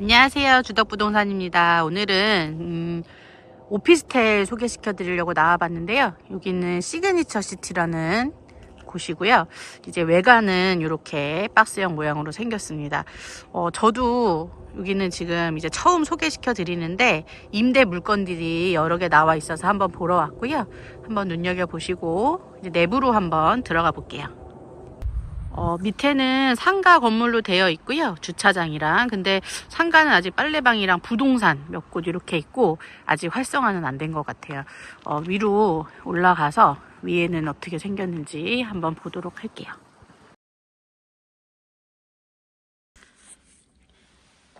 안녕하세요. 주덕부동산입니다. 오늘은 음, 오피스텔 소개시켜 드리려고 나와봤는데요. 여기는 시그니처 시티라는 곳이고요. 이제 외관은 이렇게 박스형 모양으로 생겼습니다. 어, 저도 여기는 지금 이제 처음 소개시켜 드리는데 임대 물건들이 여러 개 나와 있어서 한번 보러 왔고요. 한번 눈여겨 보시고 이제 내부로 한번 들어가 볼게요. 어, 밑에는 상가 건물로 되어 있고요. 주차장이랑. 근데 상가는 아직 빨래방이랑 부동산 몇 곳 이렇게 있고 아직 활성화는 안 된 것 같아요. 어, 위로 올라가서 위에는 어떻게 생겼는지 한번 보도록 할게요.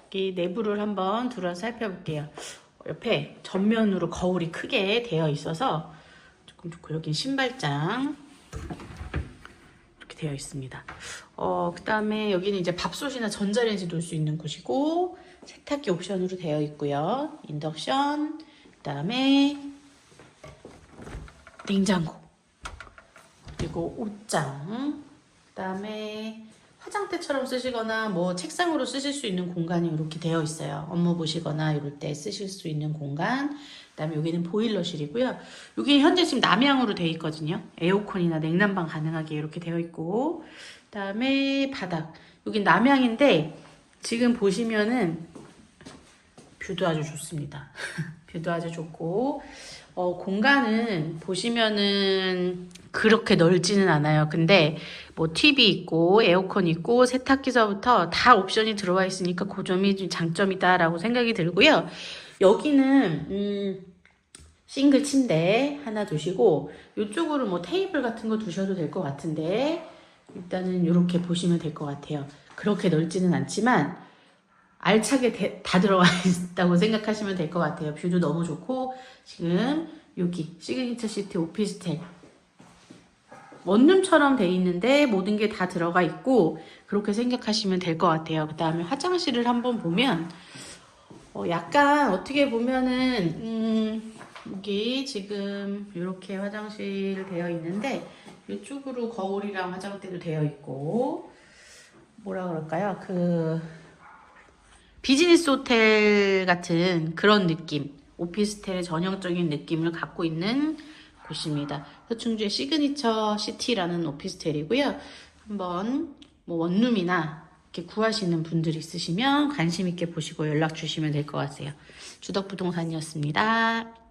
여기 내부를 한번 들어 살펴볼게요. 옆에 전면으로 거울이 크게 되어 있어서 조금 좋고 여기 신발장 되어 있습니다. 어, 그 다음에 여기는 이제 밥솥이나 전자레인지 놓을 수 있는 곳이고, 세탁기 옵션으로 되어 있고요. 인덕션, 그 다음에 냉장고, 그리고 옷장, 그 다음에 화장대처럼 쓰시거나 뭐 책상으로 쓰실 수 있는 공간이 이렇게 되어 있어요. 업무 보시거나 이럴 때 쓰실 수 있는 공간. 그다음에 여기는 보일러실이고요. 여기 현재 지금 남향으로 되어 있거든요. 에어컨이나 냉난방 가능하게 이렇게 되어 있고. 그다음에 바닥. 여기 남향인데 지금 보시면은 뷰도 아주 좋습니다. 뷰도 아주 좋고 어, 공간은 보시면은 그렇게 넓지는 않아요. 근데 뭐 TV 있고 에어컨 있고 세탁기서부터 다 옵션이 들어와 있으니까 그 점이 좀 장점이다라고 생각이 들고요. 여기는 음, 싱글 침대 하나 두시고 이쪽으로 뭐 테이블 같은 거 두셔도 될 것 같은데 일단은 이렇게 보시면 될 것 같아요. 그렇게 넓지는 않지만 알차게 대- 다 들어가 있다고 생각하시면 될 것 같아요. 뷰도 너무 좋고 지금 여기 시그니처 시티 오피스텔 원룸처럼 돼 있는데 모든 게 다 들어가 있고 그렇게 생각하시면 될 것 같아요. 그 다음에 화장실을 한번 보면 어, 약간 어떻게 보면은 음, 여기 지금 이렇게 화장실 되어 있는데 이쪽으로 거울이랑 화장대도 되어 있고 뭐라 그럴까요? 그 비즈니스 호텔 같은 그런 느낌, 오피스텔의 전형적인 느낌을 갖고 있는 곳입니다. 서충주의 시그니처 시티라는 오피스텔이고요. 한번 뭐 원룸이나 이렇게 구하시는 분들 있으시면 관심 있게 보시고 연락 주시면 될 것 같아요. 주덕부동산이었습니다.